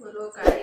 बर काय